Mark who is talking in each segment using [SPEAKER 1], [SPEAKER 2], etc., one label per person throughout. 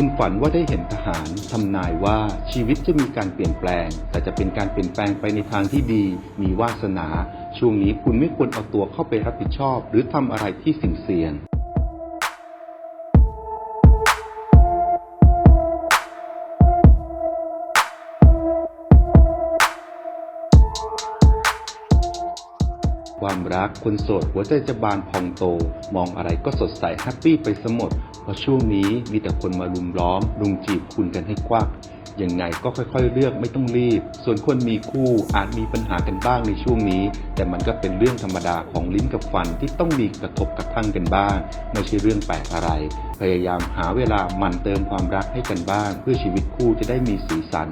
[SPEAKER 1] คุณฝันว่าได้เห็นทหารทำนายว่าชีวิตจะมีการเปลี่ยนแปลง แต่จะเป็นการเปลี่ยนแปลงไปในทางที่ดี มีวาสนา ช่วงนี้คุณไม่ควรเอาตัวเข้าไปรับผิดชอบ หรือทำอะไรที่สิ่งเสี่ยงความรักคนโสดหัวใจจะบานพองโต มองอะไรก็สดใสแฮปปี้ไปสมด เพราะช่วงนี้มีแต่คนมาลุมล้อมลุงจีบคุณกันให้กวักยังไงก็ค่อยๆ เลือกไม่ต้องรีบ ส่วนคนมีคู่อาจมีปัญหากันบ้างในช่วงนี้ แต่มันก็เป็นเรื่องธรรมดาของลิ้นกับฟันที่ต้องมีกระทบกระทั่งกันบ้าง ไม่ใช่เรื่องแปลกอะไร พยายามหาเวลาหมั่นเติมความรักให้กันบ้าง เพื่อชีวิตคู่จะได้มีสีสัน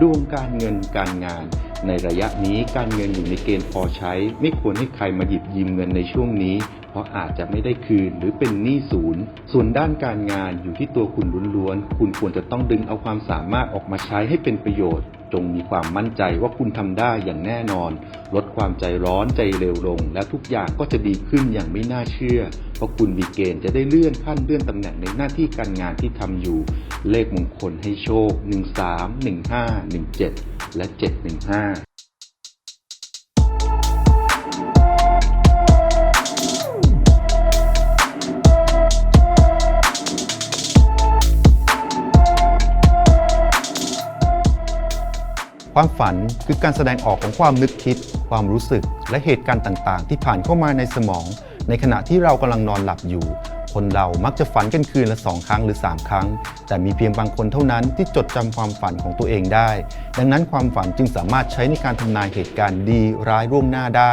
[SPEAKER 1] ดวงการเงินการงาน ในระยะนี้การเงินอยู่ในเกณฑ์พอใช้ ไม่ควรให้ใครมาหยิบยืมเงินในช่วงนี้ เพราะอาจจะไม่ได้คืนหรือเป็นหนี้ศูนย์ ส่วนด้านการงานอยู่ที่ตัวคุณล้วนๆคุณควรจะต้องดึงเอาความสามารถออกมาใช้ให้เป็นประโยชน์ งมีความมั่นใจว่าคุณทำได้อย่างแน่นอน ลดความใจร้อนใจเร็วลง และทุกอย่างก็จะดีขึ้นอย่างไม่น่าเชื่อ เพราะคุณมีเกณฑ์จะได้เลื่อนขั้นเลื่อนตำแหน่งในหน้าที่การงานที่ทำอยู่ เลขมงคลให้โชค 13 15 17 และ 715 ความฝันคือการแสดงออกของความนึกคิด ความรู้สึก และเหตุการณ์ต่างๆ ที่ผ่านเข้ามาในสมอง ในขณะที่เรากำลังนอนหลับอยู่ คนเรามักจะฝันกันคืนละสองครั้งหรือ 3 ครั้ง แต่มีเพียงบางคนเท่านั้นที่จดจำความฝันของตัวเองได้ ดังนั้นความฝันจึงสามารถใช้ในการทำนายเหตุการณ์ดีร้ายร่วงหน้าได้